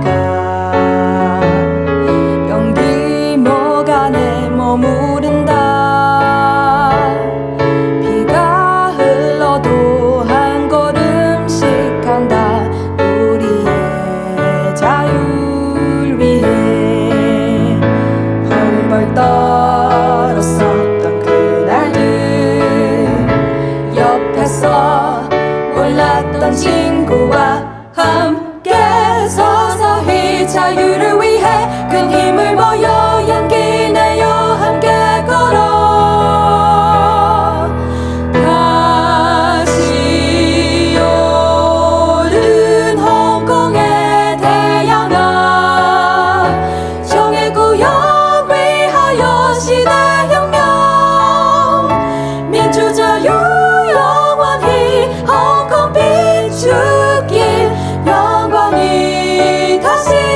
나가. 연기 모간에 머무른다. 비가 흘러도 한 걸음씩 간다. 우리의 자유를 위해 벌벌 떨었었던 그날들. 옆에서 몰랐던 친구와 함께 자유를 위해 큰 힘을 모여 양기 내어 함께 걸어. 다시 오른 홍콩의 태양아 정의 구역 위하여 시대 혁명. 민주 자유 영원히 홍콩 비추길 영광이 다시